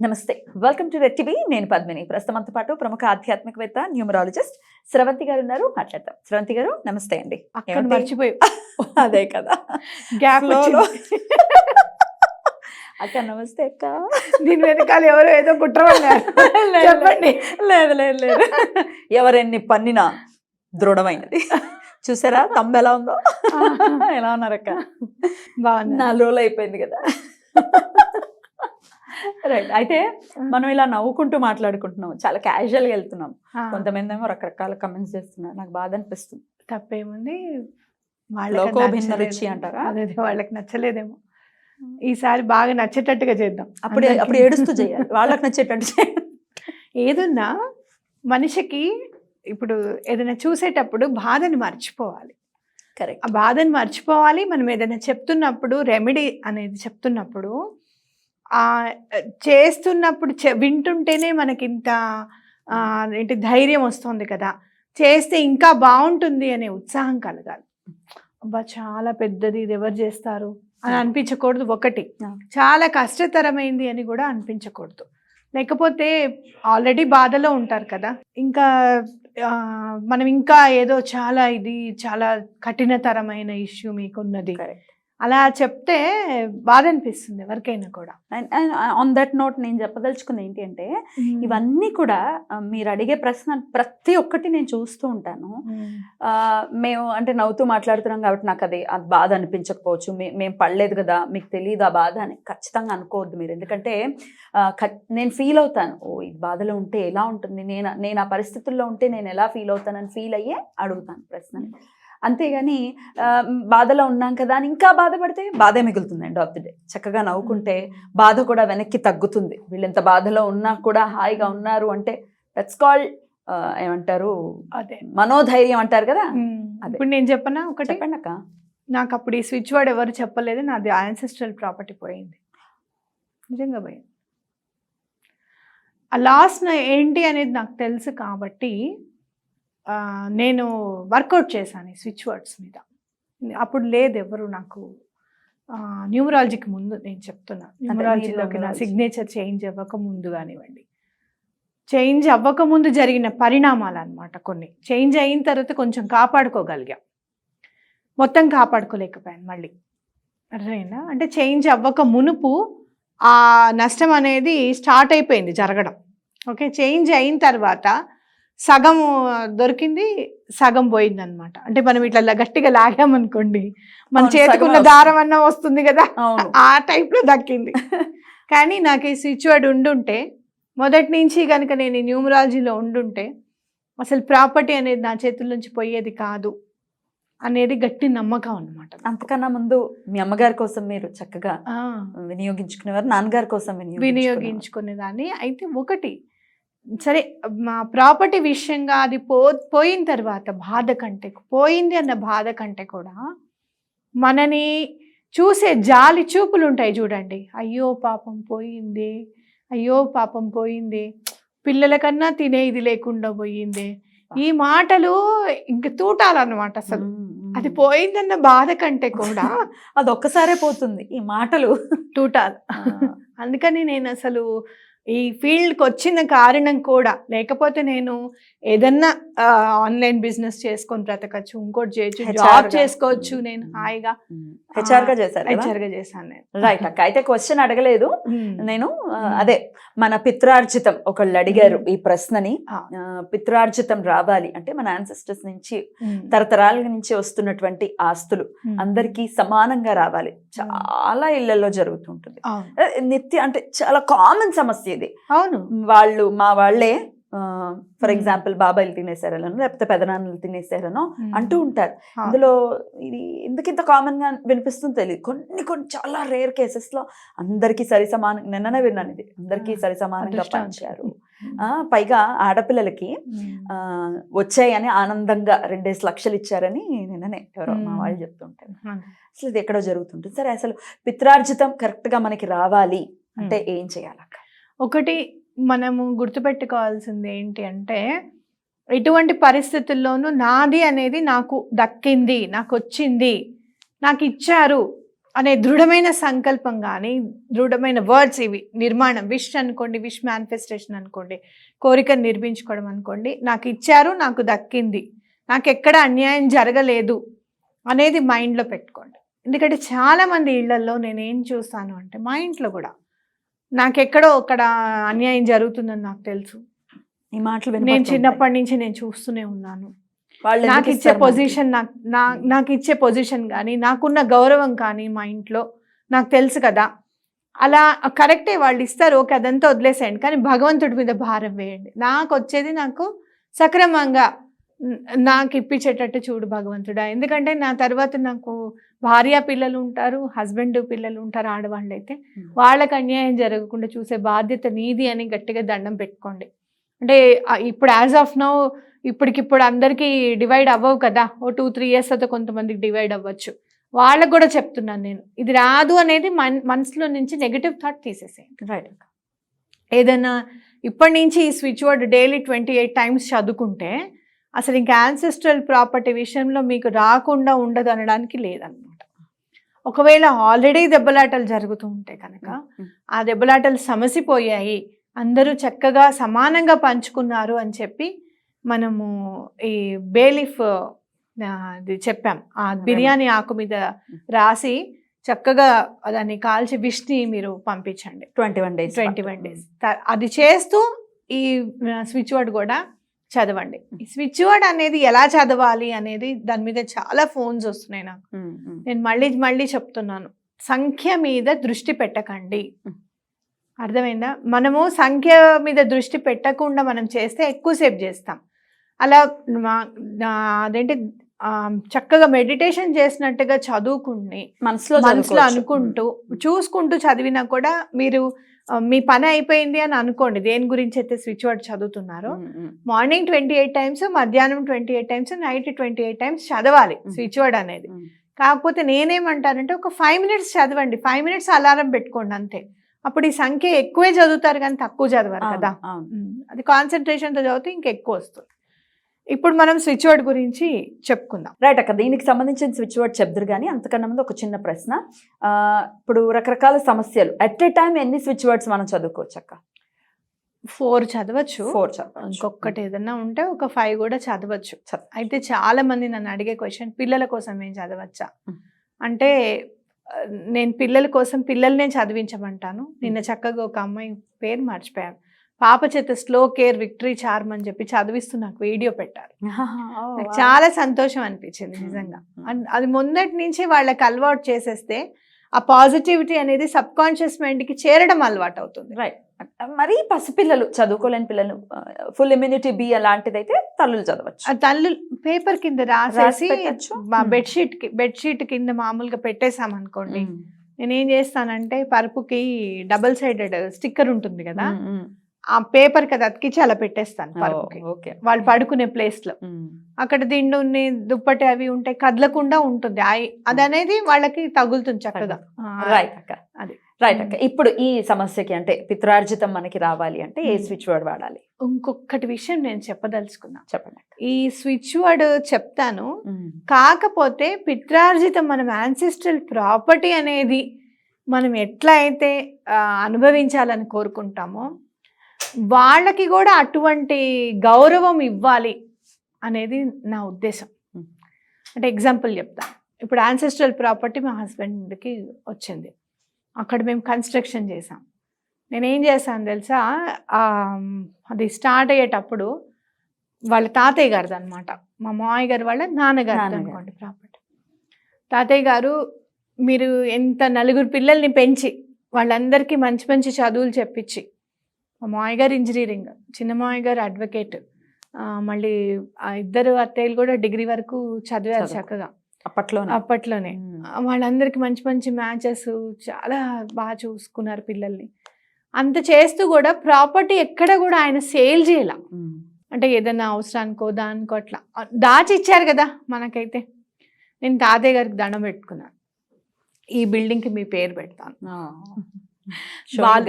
నమస్తే. Welcome to red TV నేను పద్మిని. ప్రస్తుతంతో పాటు ప్రముఖ ఆధ్యాత్మికవేత్త న్యూమరాలజిస్ట్ స్రవంతి గారు ఉన్నారు. మాట్లాడతాం స్రవంతి గారు నమస్తే అండి? మర్చిపోయి అదే కదా. గ్యాప్. అక్క నమస్తే అక్క. దీని వెనకాల ఎవరో ఏదో కుట్ర. చెప్పండి. లేదు లేదు లేదు. ఎవరెన్ని పన్నినా దృఢమైనది. చూసారా? తమ్మ ఎలా ఉందో? ఎలా ఉన్నారక్క బాగున్నా నాలుగు రోజులు అయిపోయింది కదా. రైట్ అయితే మనం ఇలా నవ్వుకుంటూ మాట్లాడుకుంటున్నాం. చాలా casual గా వెళ్తున్నాం. కొంతమంది ఏమో రకరకాల కమెంట్స్ చేస్తున్నారు. నాకు బాధ అనిపిస్తుంది. తప్పేముంది? నచ్చలేదు. రుచి అంటారా? అదే వాళ్ళకి నచ్చలేదేమో. ఈసారి బాగా నచ్చేటట్టుగా చేద్దాం. అప్పుడు. అప్పుడు ఏడుస్తూ చేయాలి. వాళ్ళకి నచ్చేటట్టు చేయాలి. ఏదున్నా మనిషికి ఇప్పుడు ఏదైనా చూసేటప్పుడు బాధని మర్చిపోవాలి. కరెక్ట్ ఆ బాధని మర్చిపోవాలి. మనం ఏదైనా చెప్తున్నప్పుడు రెమెడీ అనేది చెప్తున్నప్పుడు చేస్తున్నప్పుడు వింటుంటేనే మనకి ఇంత ఏంటి ధైర్యం వస్తుంది కదా. చేస్తే ఇంకా బాగుంటుంది అనే ఉత్సాహం కలగాలి. అబ్బా చాలా పెద్దది ఇది ఎవరు చేస్తారు? అని అనిపించకూడదు ఒకటి. చాలా కష్టతరమైంది అని కూడా అనిపించకూడదు. లేకపోతే ఆల్రెడీ బాధలో ఉంటారు కదా. ఇంకా మనం ఇంకా ఏదో చాలా ఇది చాలా కఠినతరమైన ఇష్యూ మీకున్నది. అలా చెప్తే బాధ అనిపిస్తుంది ఎవరికైనా కూడా. ఆన్ దట్ నోట్ నేను చెప్పదలుచుకుంది ఏంటి అంటే ఇవన్నీ కూడా మీరు అడిగే ప్రశ్న ప్రతి ఒక్కటి నేను చూస్తూ ఉంటాను. మేము. అంటే నవ్వుతూ మాట్లాడుతున్నాం కాబట్టి నాకు అది అది బాధ అనిపించకపోవచ్చు. మేము పడలేదు కదా మీకు తెలియదు ఆ బాధ అని ఖచ్చితంగా అనుకోవద్దు మీరు. ఎందుకంటే నేను ఫీల్ అవుతాను. ఓ ఈ బాధలో ఉంటే ఎలా ఉంటుంది? నేను నేను ఆ పరిస్థితుల్లో ఉంటే నేను ఎలా ఫీల్ అవుతానని ఫీల్ అయ్యే అడుగుతాను ప్రశ్నని. అంతేగాని బాధలో ఉన్నాం కదా అని ఇంకా బాధపడితే బాధే మిగులుతుంది ఎండ్ ఆఫ్ ది డే చక్కగా నవ్వుకుంటే బాధ కూడా వెనక్కి తగ్గుతుంది. వీళ్ళు ఎంత బాధలో ఉన్నా కూడా హాయిగా ఉన్నారు అంటే దట్స్ కాల్డ్ ఏమంటారు? అదే. మనోధైర్యం అంటారు కదా? అదే. ఇప్పుడు నేను చెప్పనా ఒకటి? చెప్పండి అక్క. నాకు అప్పుడు ఈ స్విచ్ వర్డ్ ఎవరు చెప్పలేదు నాది యాన్సెస్ట్రల్ ప్రాపర్టీ పోయింది. నిజంగా పోయింది. ఆ లాస్ ఏంటి అనేది నాకు తెలుసు కాబట్టి నేను వర్కౌట్ చేశాను స్విచ్ వర్డ్స్ మీద. అప్పుడు లేదు ఎవరు నాకు న్యూమరాలజీకి ముందు నేను చెప్తున్నా. న్యూమరాలజీలోకి నా. సిగ్నేచర్ చేంజ్ అవ్వక ముందు కానివ్వండి. చేంజ్ అవ్వక ముందు జరిగిన పరిణామాలు అన్నమాట కొన్ని. చేంజ్ అయిన తర్వాత కొంచెం కాపాడుకోగలిగాం. మొత్తం కాపాడుకోలేకపోయాను మళ్ళీ. అర్థమైందా? అంటే చేంజ్ అవ్వక మునుపు ఆ నష్టం అనేది స్టార్ట్ అయిపోయింది జరగడం. ఓకే చేంజ్ అయిన తర్వాత సగం దొరికింది సగం పోయింది అనమాట అంటే మనం ఇట్లా గట్టిగా లాగామనుకోండి మన చేతికున్న దారం అన్న వస్తుంది కదా ఆ టైప్లో దక్కింది. కానీ నాకు ఈ స్విచ్ వర్డ్ ఉండుంటే మొదటి నుంచి కనుక నేను న్యూమరాలజీలో ఉండుంటే అసలు ప్రాపర్టీ అనేది నా చేతుల నుంచి పోయేది కాదు అనేది గట్టి నమ్మకం అనమాట అంతకన్నా ముందు మీ అమ్మగారి కోసం మీరు చక్కగా వినియోగించుకునేవారు నాన్నగారి కోసం. వినియోగించుకునేదాన్ని. అయితే ఒకటి సరే మా ప్రాపర్టీ విషయంగా అది పో పోయిన తర్వాత బాధ కంటే పోయింది అన్న బాధ కంటే కూడా మనని చూసే జాలి చూపులు ఉంటాయి చూడండి. అయ్యో పాపం పోయింది అయ్యో పాపం పోయింది పిల్లల కన్నా తినే ఇది లేకుండా పోయింది. ఈ మాటలు ఇంక తూటాలన్నమాట అసలు. అది పోయిందన్న బాధ కంటే కూడా అది ఒక్కసారే పోతుంది ఈ మాటలు. తూటాలు. అందుకని నేను అసలు ఈ ఫీల్డ్కి వచ్చిన కారణం కూడా లేకపోతే నేను ఏదన్నా ఆన్లైన్ బిజినెస్ చేసుకొని బ్రతకచ్చు ఇంకోటి చేయొచ్చు జాబ్గా. చేసుకోవచ్చు. నేను హాయిగా. HR గా చేశారు కదా? హెచ్ఆర్గా చేశాను నేను రైట్ అక్క అయితే క్వశ్చన్ అడగలేదు. నేను. అదే మన పిత్రార్జితం ఒకళ్ళు అడిగారు ఈ ప్రశ్నని పిత్రార్జితం రావాలి అంటే మన ఆన్సెస్టర్స్ నుంచి. తరతరాల నుంచి వస్తున్నటువంటి ఆస్తులు. అందరికీ సమానంగా రావాలి చాలా ఇళ్ళలో జరుగుతుంటుంది నిత్య అంటే చాలా కామన్ సమస్య ఇది అవును వాళ్ళు మా వాళ్ళే ఫర్. ఎగ్జాంపుల్ బాబాయిలు తినేసారనో లేకపోతే పెదనాన్నలు తినేసారనో. అంటూ ఉంటారు. అందులో ఇది ఎందుకు ఇంత కామన్గా వినిపిస్తుందో తెలియదు కొన్ని కొన్ని చాలా రేర్ కేసెస్లో అందరికీ సరి సమానం నిన్ననే విన్నాను ఇది అందరికీ సరి సమానంగా. పంచారు ఆ, పైగా ఆడపిల్లలకి వచ్చాయని ఆనందంగా రెండేసి లక్షలు ఇచ్చారని నిన్ననే ఎవరో మా. వాళ్ళు చెప్తుంటారు. అసలు ఇది ఎక్కడో జరుగుతుంటుంది సరే అసలు పిత్రార్జితం కరెక్ట్గా మనకి రావాలి అంటే ఏం చేయాలక్క ఒకటి మనము గుర్తుపెట్టుకోవాల్సింది ఏంటి అంటే ఎటువంటి పరిస్థితుల్లోనూ నాది అనేది నాకు దక్కింది నాకు వచ్చింది నాకు ఇచ్చారు అనే దృఢమైన సంకల్పం కానీ దృఢమైన వర్డ్స్ ఇవి నిర్మాణం విష్ అనుకోండి విష్ మేనిఫెస్టేషన్ అనుకోండి కోరికను నిర్మించుకోవడం అనుకోండి నాకు ఇచ్చారు నాకు దక్కింది నాకు ఎక్కడ అన్యాయం జరగలేదు అనేది మైండ్లో పెట్టుకోండి. ఎందుకంటే చాలామంది ఇళ్ళలో నేను ఏం చూస్తాను అంటే మా ఇంట్లో కూడా నాకెక్కడో అక్కడ అన్యాయం జరుగుతుందని నాకు తెలుసు. ఈ మాటలు నేను. చిన్నప్పటి నుంచి నేను చూస్తూనే ఉన్నాను. నాకు ఇచ్చే? పొజిషన్ నాకు నా నాకు ఇచ్చే పొజిషన్ కానీ నాకున్న గౌరవం కానీ మా ఇంట్లో నాకు తెలుసు కదా. అలా కరెక్టే వాళ్ళు ఇస్తారు ఓకే అదంతా వదిలేసేయండి. కానీ భగవంతుడి మీద భారం వేయండి. నాకు వచ్చేది నాకు సక్రమంగా నాకు ఇప్పించేటట్టు చూడు భగవంతుడా. ఎందుకంటే నా తర్వాత నాకు భార్య పిల్లలు ఉంటారు హస్బెండ్ పిల్లలు ఉంటారు ఆడవాళ్ళు అయితే. వాళ్ళకి అన్యాయం జరగకుండా చూసే బాధ్యత నీది అని గట్టిగా దండం పెట్టుకోండి. అంటే ఇప్పుడు యాజ్ ఆఫ్ నౌ ఇప్పటికిప్పుడు అందరికీ డివైడ్ అవ్వవు కదా. ఓ టూ త్రీ ఇయర్స్ అయితే కొంతమందికి డివైడ్ అవ్వచ్చు. వాళ్ళకు కూడా చెప్తున్నాను నేను. ఇది రాదు అనేది మన మనసులో నుంచి నెగిటివ్ థాట్ తీసేసేయండి. రైట్. ఏదైనా ఇప్పటి నుంచి ఈ switch word daily twenty eight times చదువుకుంటే అసలు ఇంకా యాన్సెస్ట్రల్ ప్రాపర్టీ విషయంలో మీకు రాకుండా ఉండదు అనడానికి లేదనమాట. ఒకవేళ ఆల్రెడీ దెబ్బలాటలు జరుగుతూ ఉంటే కనుక. ఆ దెబ్బలాటలు సమసిపోయాయి అందరూ చక్కగా సమానంగా పంచుకున్నారు అని చెప్పి మనము ఈ బేలిఫ్ అది చెప్పాం. ఆ బిర్యానీ ఆకు మీద రాసి చక్కగా దాన్ని కాల్చి విష్ని మీరు పంపించండి. Twenty one days twenty one days. అది చేస్తూ ఈ స్విచ్ వర్డ్ కూడా చదవండి. స్విచ్ వర్డ్ అనేది ఎలా చదవాలి అనేది దాని మీద చాలా ఫోన్స్ వస్తున్నాయి నాకు. నేను మళ్ళీ మళ్ళీ చెప్తున్నాను. సంఖ్య మీద దృష్టి పెట్టకండి. అర్థమైందా? మనము సంఖ్య మీద దృష్టి పెట్టకుండా మనం చేస్తే ఎక్కువసేపు చేస్తాం. అలా అదేంటి చక్కగా మెడిటేషన్ చేసినట్టుగా చదువుకుని మనసులో మనసులో. అనుకుంటూ చూసుకుంటూ చదివినా కూడా మీరు మీ పని అయిపోయింది అని అనుకోండి దేని గురించి అయితే స్విచ్ వర్డ్ చదువుతున్నారో మార్నింగ్ ట్వంటీ ఎయిట్ టైమ్స్ మధ్యాహ్నం twenty eight times night twenty eight times చదవాలి. స్విచ్ వర్డ్ అనేది. కాకపోతే నేనేమంటానంటే ఒక ఫైవ్ మినిట్స్ చదవండి ఫైవ్ మినిట్స్ అలారం పెట్టుకోండి అంతే. అప్పుడు ఈ సంఖ్య ఎక్కువే చదువుతారు కానీ తక్కువ చదవరు కదా. అది కాన్సన్ట్రేషన్తో చదివితే ఇంకెక్కువ వస్తుంది. ఇప్పుడు మనం స్విచ్ వర్డ్ గురించి చెప్పుకుందాం. రైట్ అక్క దీనికి సంబంధించిన స్విచ్ వర్డ్ చెప్దురు కానీ అంతకన్నా ముందు ఒక చిన్న ప్రశ్న. ఇప్పుడు రకరకాల సమస్యలు. అట్ ఏ టైం ఎన్ని స్విచ్ వర్డ్స్ మనం చదువుకోవచ్చు అక్క? ఫోర్ చదవచ్చు. ఫోర్ చదవచ్చు. ఇంకొకటి ఏదన్నా ఉంటే ఒక ఫైవ్ కూడా చదవచ్చు. అయితే చాలా మంది నన్ను అడిగే క్వశ్చన్ పిల్లల కోసం ఏం చదవచ్చా. అంటే నేను పిల్లల కోసం పిల్లల్నే చదివించమంటాను. నిన్న చక్కగా ఒక అమ్మాయి పేరు మర్చిపోయాను. పాప చేత స్లో కేర్ విక్టరీ చార్మ్ అని చెప్పి చదివిస్తూ నాకు వీడియో పెట్టారు. నాకు చాలా సంతోషం అనిపించింది నిజంగా. అది ముందటి నుంచి వాళ్ళకి అలవాటు చేసేస్తే ఆ పాజిటివిటీ అనేది సబ్ కాన్షియస్ మైండ్కి చేరడం అలవాటు అవుతుంది. రైట్ మరి పసిపిల్లలు చదువుకోలేని పిల్లలు ఫుల్ ఇమ్యూనిటీ బి అలాంటిది అయితే తల్లులు చదవచ్చు. తల్లు పేపర్ కింద రాసి రాసేసి. బెడ్షీట్కి బెడ్షీట్ కింద మామూలుగా పెట్టేసాం అనుకోండి. నేను ఏం చేస్తానంటే పరుపుకి డబుల్ సైడెడ్ స్టిక్కర్ ఉంటుంది కదా. ఆ పేపర్ కదా అతికిచ్చి అలా పెట్టేస్తాను వాళ్ళు పడుకునే ప్లేస్లో. అక్కడ దిండు ఉన్ని, దుప్పటి అవి ఉంటాయి కదలకుండా ఉంటుంది. అది అనేది వాళ్ళకి తగులుతుంది చక్కగా. రైట్ అక్క. అది. రైట్ అక్క. ఇప్పుడు ఈ సమస్యకి అంటే పిత్రార్జితం మనకి రావాలి అంటే ఏ. స్విచ్ వర్డ్ వాడాలి? ఇంకొకటి విషయం నేను చెప్పదలుచుకున్నా. చెప్పండి ఈ స్విచ్ వర్డ్ చెప్తాను. కాకపోతే పిత్రార్జితం మనం యాన్సిస్ట్రల్ ప్రాపర్టీ అనేది మనం ఎట్లా అయితే అనుభవించాలని కోరుకుంటామో వాళ్ళకి కూడా అటువంటి గౌరవం ఇవ్వాలి అనేది నా ఉద్దేశం. అంటే ఎగ్జాంపుల్ చెప్తా. ఇప్పుడు యాన్సిస్ట్రల్ ప్రాపర్టీ మా హస్బెండ్కి వచ్చింది. అక్కడ మేము కన్స్ట్రక్షన్ చేసాం నేను ఏం చేశాను తెలుసా? అది స్టార్ట్ అయ్యేటప్పుడు వాళ్ళ తాతయ్య గారిది అనమాట మా మామయ్య గారు వాళ్ళ నాన్నగారు నాన్నగారు. అనుకోండి ప్రాపర్టీ తాతయ్య గారు మీరు ఎంత నలుగురు పిల్లల్ని పెంచి వాళ్ళందరికీ మంచి మంచి చదువులు చెప్పించి మా మామయ్య గారు ఇంజనీరింగ్ చిన్న మామయ్య గారు అడ్వకేట్ మళ్ళీ ఆ ఇద్దరు అత్తయ్యలు కూడా డిగ్రీ వరకు చదివారు. చక్కగా. అప్పట్లోనే? అప్పట్లోనే. వాళ్ళందరికీ మంచి మంచి మ్యాచెస్ చాలా బాగా చూసుకున్నారు పిల్లల్ని. అంత చేస్తూ కూడా ప్రాపర్టీ ఎక్కడ కూడా ఆయన సేల్ చేయాల. అంటే ఏదైనా అవసరానికో దానికో అట్లా. దాచి ఇచ్చారు కదా మనకైతే. నేను తాతయ్య గారికి దండం పెట్టుకున్నాను. ఈ బిల్డింగ్కి మీ పేరు పెడతాను.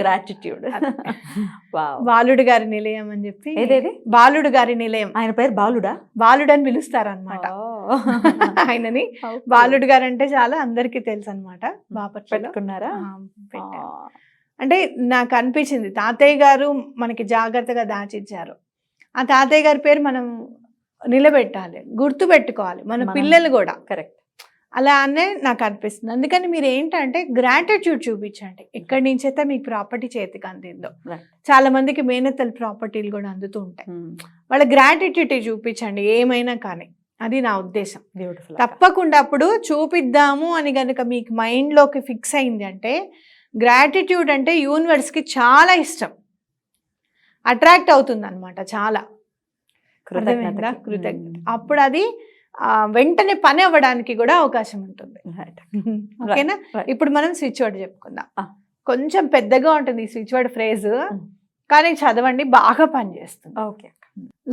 గ్రాటిట్యూడ్. బాలుడు గారి నిలయం అని చెప్పి ఏదేది? బాలుడు గారి నిలయం. ఆయన పేరు బాలుడా? బాలుడు అని పిలుస్తారు అనమాట ఓ. ఆయనని. బాలుడు గారు అంటే చాలా అందరికీ తెలుసు అనమాట బాపట్లలో. పెట్టుకున్నారా. అంటే నాకు అనిపించింది తాతయ్య గారు మనకి జాగ్రత్తగా దాచిచ్చారు. ఆ తాతయ్య గారి పేరు మనం నిలబెట్టాలి గుర్తు పెట్టుకోవాలి మనం- పిల్లలు కూడా. కరెక్ట్. అలా అనే నాకు అనిపిస్తుంది అందుకని మీరు ఏంటంటే గ్రాటిట్యూడ్ చూపించండి. ఎక్కడి నుంచి అయితే మీకు ప్రాపర్టీ చేతికి అందిందో. చాలా మందికి మేనత్తలు ప్రాపర్టీలు కూడా అందుతూ ఉంటాయి. వాళ్ళ గ్రాటిట్యూడ్ చూపించండి ఏమైనా కానీ. అది నా ఉద్దేశం. బ్యూటిఫుల్ తప్పకుండా అప్పుడు చూపిద్దాము అని కనుక మీకు మైండ్లోకి ఫిక్స్ అయింది అంటే గ్రాటిట్యూడ్ అంటే యూనివర్స్కి చాలా ఇష్టం. అట్రాక్ట్ అవుతుంది అనమాట చాలా కృతజ్ఞత. అప్పుడు అది వెంటనే పని అవ్వడానికి కూడా అవకాశం ఉంటుంది. ఓకేనా. ఇప్పుడు మనం స్విచ్ వర్డ్ చెప్పుకుందాం. కొంచెం పెద్దగా ఉంటుంది ఈ స్విచ్ వర్డ్ ఫ్రేజ్ కానీ చదవండి బాగా పనిచేస్తుంది. Okay.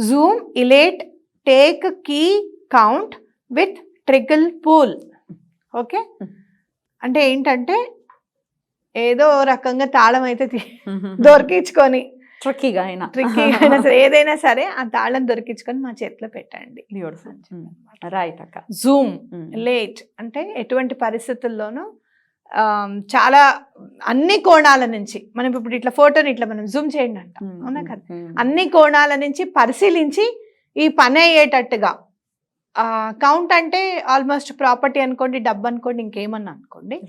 Zoom elate take key count with trickle pool okay? అంటే ఏంటంటే ఏదో రకంగా తాళం అయితే తీ- దొరికించుకొని ట్రిక్కీగా అయినా. ట్రిక్కీ అయినా సరే ఏదైనా సరే ఆ తాళం దొరికించుకొని మా చేతిలో పెట్టండి. బ్యూటిఫుల్ రైట్ అక్క. జూమ్. లేట్ అంటే ఎటువంటి పరిస్థితుల్లోనూ చాలా అన్ని కోణాల నుంచి మనం ఇప్పుడు ఇట్లా ఫోటోని ఇట్లా మనం జూమ్ చేయండి అంట. Mm. అవునా కదా. అన్ని కోణాల నుంచి పరిశీలించి ఈ పని అయ్యేటట్టుగా కౌంట్ అంటే ఆల్మోస్ట్ ప్రాపర్టీ అనుకోండి డబ్బు అనుకోండి ఇంకేమన్నా అనుకోండి.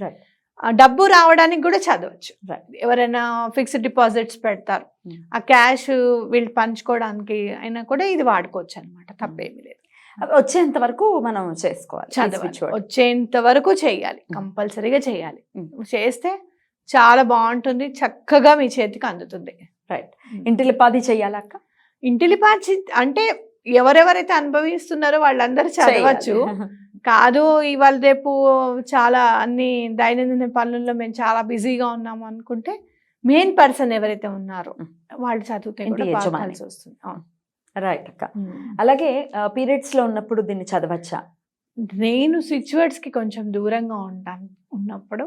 డబ్బు రావడానికి కూడా చదవచ్చు. ఎవరైనా ఫిక్స్డ్ డిపాజిట్స్ పెడతారు. Hmm. ఆ క్యాష్ వీళ్ళు పంచుకోవడానికి అయినా కూడా ఇది వాడుకోవచ్చు అనమాట తప్పేమీ లేదు. వచ్చేంత వరకు మనం చేసుకోవాలి. వచ్చేంత వరకు చేయాలి. Hmm. కంపల్సరీగా చేయాలి. Hmm. చేస్తే చాలా బాగుంటుంది. చక్కగా మీ చేతికి అందుతుంది. రైట్ ఇంటిలిపాది చెయ్యాలా అక్క? ఇంటిలిపాచి అంటే ఎవరెవరైతే అనుభవిస్తున్నారో వాళ్ళందరూ చదవచ్చు. కాదు ఇవాళ రేపు చాలా అన్ని దైనందిన పనుల్లో మేము చాలా బిజీగా ఉన్నాము అనుకుంటే మెయిన్ పర్సన్ ఎవరైతే ఉన్నారో. వాళ్ళు చదివితే వస్తుంది. రైట్ అక్క అలాగే పీరియడ్స్లో ఉన్నప్పుడు దీన్ని చదవచ్చా నేను స్విచ్ వర్డ్స్కి కొంచెం దూరంగా ఉంటాను ఉన్నప్పుడు.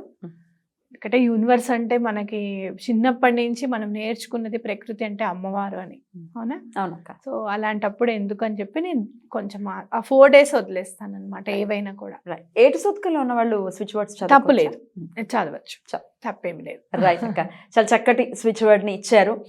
ఎందుకంటే యూనివర్స్ అంటే మనకి చిన్నప్పటి నుంచి మనం నేర్చుకున్నది ప్రకృతి అంటే అమ్మవారు అని. అవునా? అవునక్క. సో అలాంటప్పుడు ఎందుకు అని చెప్పి నేను కొంచెం ఆ- ఫోర్ డేస్ వదిలేస్తాను అనమాట ఏవైనా కూడా. ఏటు సూత్కలో ఉన్న వాళ్ళు స్విచ్ వర్డ్స్ తప్పు లేదు చదవచ్చు. తప్పేమి లేదు. రైట్ అక్క. చాలా చక్కటి స్విచ్ వర్డ్ని ఇచ్చారు.